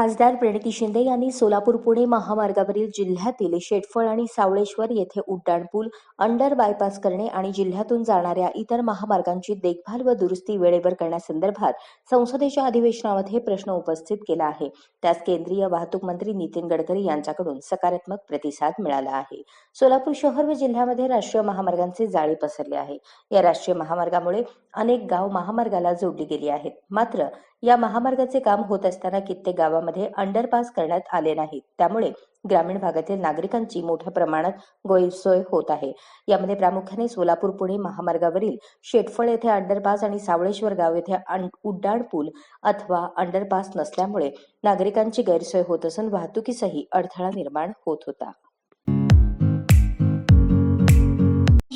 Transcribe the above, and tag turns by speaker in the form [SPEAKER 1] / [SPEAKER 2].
[SPEAKER 1] खासदार प्रणिती शिंदे यांनी सोलापूर पुणे महामार्गावरील जिल्ह्यातील शेटफळ आणि सावळेश्वर येथे उड्डाणपूल अंडर बायपास करणे आणि जिल्ह्यातून जाणाऱ्या इतर महामार्गांची देखभाल व दुरुस्ती वेळेवर करण्यासंदर्भात संसदेच्या अधिवेशनामध्ये प्रश्न उपस्थित केला आहे. त्यास केंद्रीय वाहतूक मंत्री नितीन गडकरी यांच्याकडून सकारात्मक प्रतिसाद मिळाला आहे. सोलापूर शहर व जिल्ह्यामध्ये राष्ट्रीय महामार्गांचे जाळे पसरले आहे. या राष्ट्रीय महामार्गामुळे अनेक गाव महामार्गाला जोडली गेली आहेत. मात्र या महामार्गाचे काम होत असताना कित्येक गावामध्ये अंडरपास करण्यात आले नाहीत त्यामुळे ग्रामीण भागातील नागरिकांची मोठ्या प्रमाणात गैरसोय होत आहे. यामध्ये प्रामुख्याने सोलापूर पुणे महामार्गावरील शेटफळ येथे अंडरपास आणि सावळेश्वर गाव येथे उड्डाण पूल अथवा अंडरपास नसल्यामुळे नागरिकांची गैरसोय होत असून वाहतुकीसही अडथळा निर्माण होत होता.